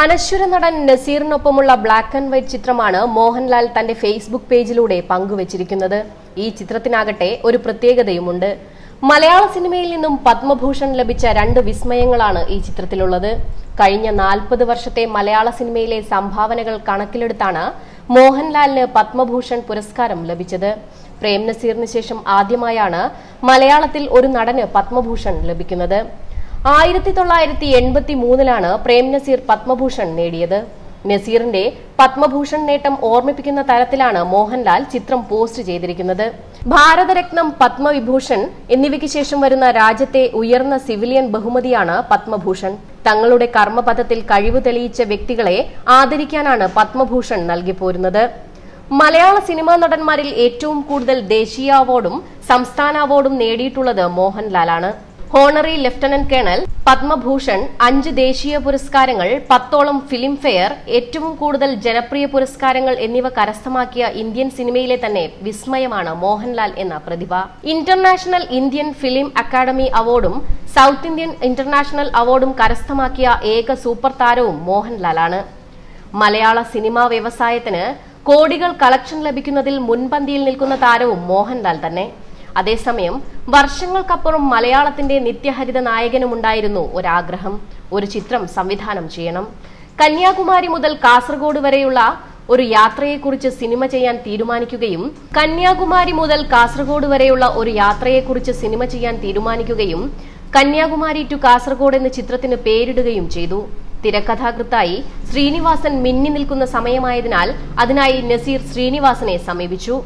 അനശ്വര നടൻ നസീറിനൊപ്പമുള്ള black and white ചിത്രമാണ് മോഹൻലാൽ തന്റെ ഫേസ്ബുക്ക് പേജിലൂടെ പങ്കുവച്ചിരിക്കുന്നത്. ഈ ചിത്രത്തിനാകട്ടെ ഒരു പ്രത്യേകതയുമുണ്ട്. മലയാള സിനിമയിൽ നിന്നും പത്മഭൂഷൺ ലഭിച്ച രണ്ട് വിസ്മയങ്ങളാണ് ഈ ചിത്രത്തിലുള്ളത്. കഴിഞ്ഞ നാൽപ്പത് വർഷത്തെ മലയാള സിനിമയിലെ സംഭാവനകൾ കണക്കിലെടുത്താണ് മോഹൻലാലിന് പത്മഭൂഷൺ പുരസ്കാരം ലഭിച്ചത്. പ്രേം നസീറിന് ശേഷം ആദ്യമായാണ് മലയാളത്തിൽ ഒരു നടന് പത്മഭൂഷൺ ലഭിക്കുന്നത്. ആയിരത്തി തൊള്ളായിരത്തി എൺപത്തി മൂന്നിലാണ് പ്രേം നസീർ പത്മഭൂഷൺ നേടിയത്. നസീറിന്റെ പത്മഭൂഷൺ നേട്ടം ഓർമ്മിപ്പിക്കുന്ന തരത്തിലാണ് മോഹൻലാൽ ചിത്രം പോസ്റ്റ് ചെയ്തിരിക്കുന്നത്. ഭാരതരത്നം പത്മവിഭൂഷൺ എന്നിവയ്ക്ക് ശേഷം വരുന്ന രാജ്യത്തെ ഉയർന്ന സിവിലിയൻ ബഹുമതിയാണ് പത്മഭൂഷൺ. തങ്ങളുടെ കർമ്മപഥത്തിൽ കഴിവ് തെളിയിച്ച വ്യക്തികളെ ആദരിക്കാനാണ് പത്മഭൂഷൺ നൽകിപ്പോരുന്നത് മലയാള സിനിമാ നടന്മാരിൽ ഏറ്റവും കൂടുതൽ ദേശീയ അവാർഡും സംസ്ഥാന അവാർഡും നേടിയിട്ടുള്ളത് മോഹൻലാലാണ്. ഹോണറി ലഫ്റ്റനന്റ് കേണൽ പത്മഭൂഷൺ അഞ്ച് ദേശീയ പുരസ്കാരങ്ങൾ പത്തോളം ഫിലിം ഫെയർ ഏറ്റവും കൂടുതൽ ജനപ്രിയ പുരസ്കാരങ്ങൾ എന്നിവ കരസ്ഥമാക്കിയ ഇന്ത്യൻ സിനിമയിലെ തന്നെ വിസ്മയമാണ് മോഹൻലാൽ എന്ന പ്രതിഭ. ഇന്റർനാഷണൽ ഇന്ത്യൻ ഫിലിം അക്കാദമി അവാർഡും സൗത്ത് ഇന്ത്യൻ ഇന്റർനാഷണൽ അവാർഡും കരസ്ഥമാക്കിയ ഏക സൂപ്പർ താരവും മോഹൻലാലാണ്. മലയാള സിനിമാ വ്യവസായത്തിന് കോടികൾ കളക്ഷൻ ലഭിക്കുന്നതിൽ മുൻപന്തിയിൽ നിൽക്കുന്ന താരവും മോഹൻലാൽ തന്നെ. അതേസമയം വർഷങ്ങൾക്കപ്പുറം മലയാളത്തിന്റെ നിത്യഹരിത നായകനുമുണ്ടായിരുന്നു ഒരാഗ്രഹം. ഒരു ചിത്രം സംവിധാനം ചെയ്യണം. കന്യാകുമാരി മുതൽ കാസർഗോഡ് വരെയുള്ള ഒരു യാത്രയെക്കുറിച്ച് സിനിമ ചെയ്യാൻ തീരുമാനിക്കുകയും കന്യാകുമാരി മുതൽ കാസർഗോഡ് വരെയുള്ള ഒരു യാത്രയെക്കുറിച്ച് സിനിമ ചെയ്യാൻ തീരുമാനിക്കുകയും കന്യാകുമാരി ടു കാസർഗോഡ് എന്ന ചിത്രത്തിന് പേരിടുകയും ചെയ്തു. തിരക്കഥാകൃത്തായി ശ്രീനിവാസൻ മിന്നി നിൽക്കുന്ന സമയമായതിനാൽ അതിനായി നസീർ ശ്രീനിവാസനെ സമീപിച്ചു.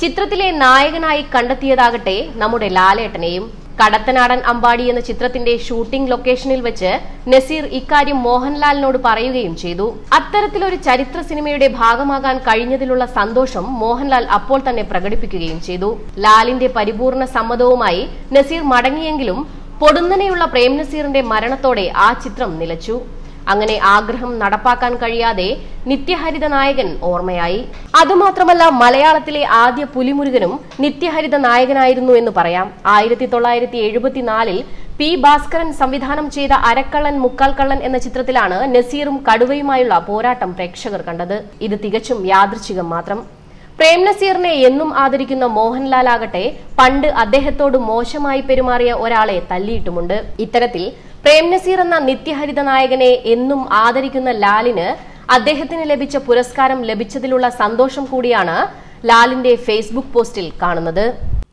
ചിത്രത്തിലെ നായകനായി കണ്ടെത്തിയതാകട്ടെ നമ്മുടെ ലാലേട്ടനെയും. കടത്തനാടൻ അമ്പാടി എന്ന ചിത്രത്തിന്റെ ഷൂട്ടിംഗ് ലൊക്കേഷനിൽ വെച്ച് നസീർ ഇക്കാര്യം മോഹൻലാലിനോട് പറയുകയും ചെയ്തു. അത്തരത്തിലൊരു ചരിത്ര സിനിമയുടെ ഭാഗമാകാൻ കഴിഞ്ഞതിലുള്ള സന്തോഷം മോഹൻലാൽ അപ്പോൾ തന്നെ പ്രകടിപ്പിക്കുകയും ചെയ്തു. ലാലിന്റെ പരിപൂർണ സമ്മതവുമായി നസീർ മടങ്ങിയെങ്കിലും പൊടുന്നനെയുള്ള പ്രേം നസീറിന്റെ മരണത്തോടെ ആ ചിത്രം നിലച്ചു. അങ്ങനെ ആഗ്രഹം നടപ്പാക്കാൻ കഴിയാതെ നിത്യഹരിത നായകൻ ഓർമ്മയായി. അതുമാത്രമല്ല മലയാളത്തിലെ ആദ്യ പുലിമുരുകനും നിത്യഹരിത നായകനായിരുന്നു എന്ന് പറയാം. ആയിരത്തി തൊള്ളായിരത്തി എഴുപത്തിനാലിൽ പി ഭാസ്കരൻ സംവിധാനം ചെയ്ത അരക്കള്ളൻ മുക്കാൽ കള്ളൻ എന്ന ചിത്രത്തിലാണ് നസീറും കടുവയുമായുള്ള പോരാട്ടം പ്രേക്ഷകർ കണ്ടത്. ഇത് തികച്ചും യാദൃച്ഛികം മാത്രം. പ്രേം നസീറിനെ എന്നും ആദരിക്കുന്ന മോഹൻലാൽ ആകട്ടെ പണ്ട് അദ്ദേഹത്തോട് മോശമായി പെരുമാറിയ ഒരാളെ തല്ലിയിട്ടുമുണ്ട്. ഇത്തരത്തിൽ പ്രേം നസീർ എന്ന നിത്യഹരിത നായകനെ എന്നും ആദരിക്കുന്ന ലാലിന് അദ്ദേഹത്തിന് ലഭിച്ച പുരസ്കാരം ലഭിച്ചതിലുള്ള സന്തോഷം കൂടിയാണ് ലാലിന്റെ ഫേസ്ബുക്ക് പോസ്റ്റിൽ കാണുന്നത്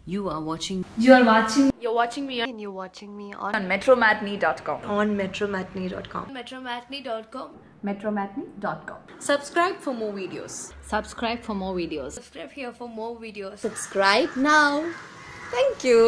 You are watching You are watching You're watching me and you're watching me on on metromatney.com. on metromatney.com. metromatney.com Metromatney.com. Subscribe for more videos. subscribe for more videos subscribe here for more videos Subscribe now. Thank you.